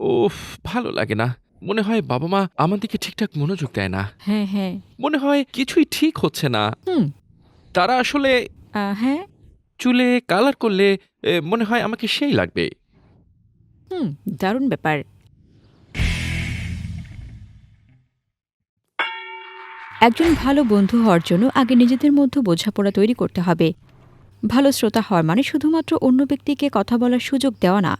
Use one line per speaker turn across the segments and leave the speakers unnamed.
ওফ ভালো লাগে না। মনে হয় বাবা মা আমার দিকে ঠিকঠাক মনোযোগ দেয় না।
হ্যাঁ হ্যাঁ।
মনে হয় কিছুই ঠিক হচ্ছে না।
হুম।
তারা আসলে
আহ, হ্যাঁ।
চুলে কালার করলে এ, মনে হয় আমাকে সেই লাগবে।
হুম দারুণ ব্যাপার। একজন ভালো বন্ধু হওয়ার জন্য আগে নিজেদের মধ্যে বোঝাপড়া তৈরি করতে হবে। ভালো শ্রোতা হওয়ার মানে শুধুমাত্র অন্য ব্যক্তিকে কথা বলার সুযোগ দেওয়া না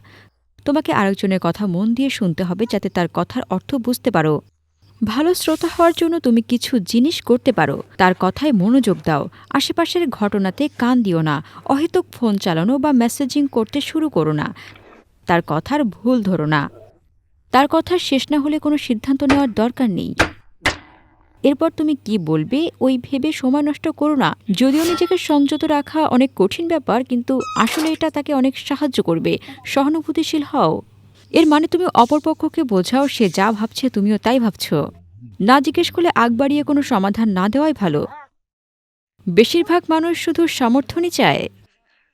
তোমাকে আরেকজনের কথা মন দিয়ে শুনতে হবে যাতে তার কথার অর্থ বুঝতে পারো। ভালো শ্রোতা হওয়ার জন্য তুমি কিছু জিনিস করতে পারো। তার কথায় মনোযোগ দাও। আশেপাশের ঘটনাতে কান দিও না। অহেতুক ফোন চালানো বা মেসেজিং করতে শুরু করো না। তার কথার ভুল ধরো না। তার কথার শেষ না হলে কোনো সিদ্ধান্ত নেওয়ার দরকার নেই। এরপর তুমি কি বলবে? ওই ভেবে সময় নষ্ট করো না। যদিও নিজেকে সংযত রাখা অনেক কঠিন ব্যাপার, কিন্তু আসলে এটা তাকে অনেক সাহায্য করবে। সহানুভূতিশীল হও। এর মানে তুমি অপরপক্ষকে বোঝাও, সে যা ভাবছে তুমিও তাই ভাবছ। না জিজ্ঞেস করলে আগ বাড়িয়ে কোনো সমাধান না দেওয়াই ভালো। বেশিরভাগ মানুষ শুধু সমর্থনই চায়।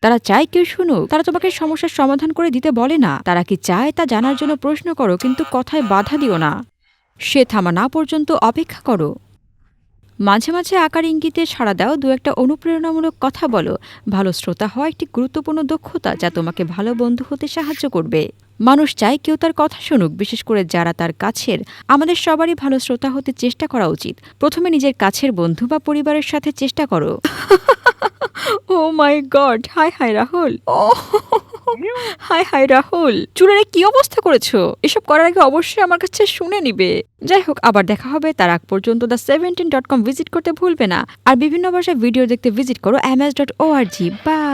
তারা চায় কেউ শুনুক। তারা তোমাকে সমস্যার সমাধান করে দিতে বলে না। তারা কি চায় তা জানার জন্য প্রশ্ন করো, কিন্তু কথায় বাধা দিও না। সে থামা না পর্যন্ত অপেক্ষা করো। মাঝে মাঝে আকার ইঙ্গিতে সাড়া দাও দু একটা অনুপ্রেরণামূলক কথা বলো। ভালো শ্রোতা হওয়া একটি গুরুত্বপূর্ণ দক্ষতা যা তোমাকে ভালো বন্ধু হতে সাহায্য করবে। মানুষ চায় কেউ তার কথা শুনুক বিশেষ করে যারা তার কাছের। আমাদের সবারই ভালো শ্রোতা হতে চেষ্টা করা উচিত। প্রথমে নিজের কাছের বন্ধু বা পরিবারের সাথে চেষ্টা করো। ও my god hi hi Rahul hi hi Rahul, চুলের কি অবস্থা করেছ? এসব করার আগে অবশ্যই আমার কাছে শুনে নিবে। যাই হোক, আবার দেখা হবে, তার আগ পর্যন্ত the seventeen dot com visit করতে ভুলবে না। আর বিভিন্ন ভাষায় ভিডিও দেখতে ভিজিট করো M S dot O R G bye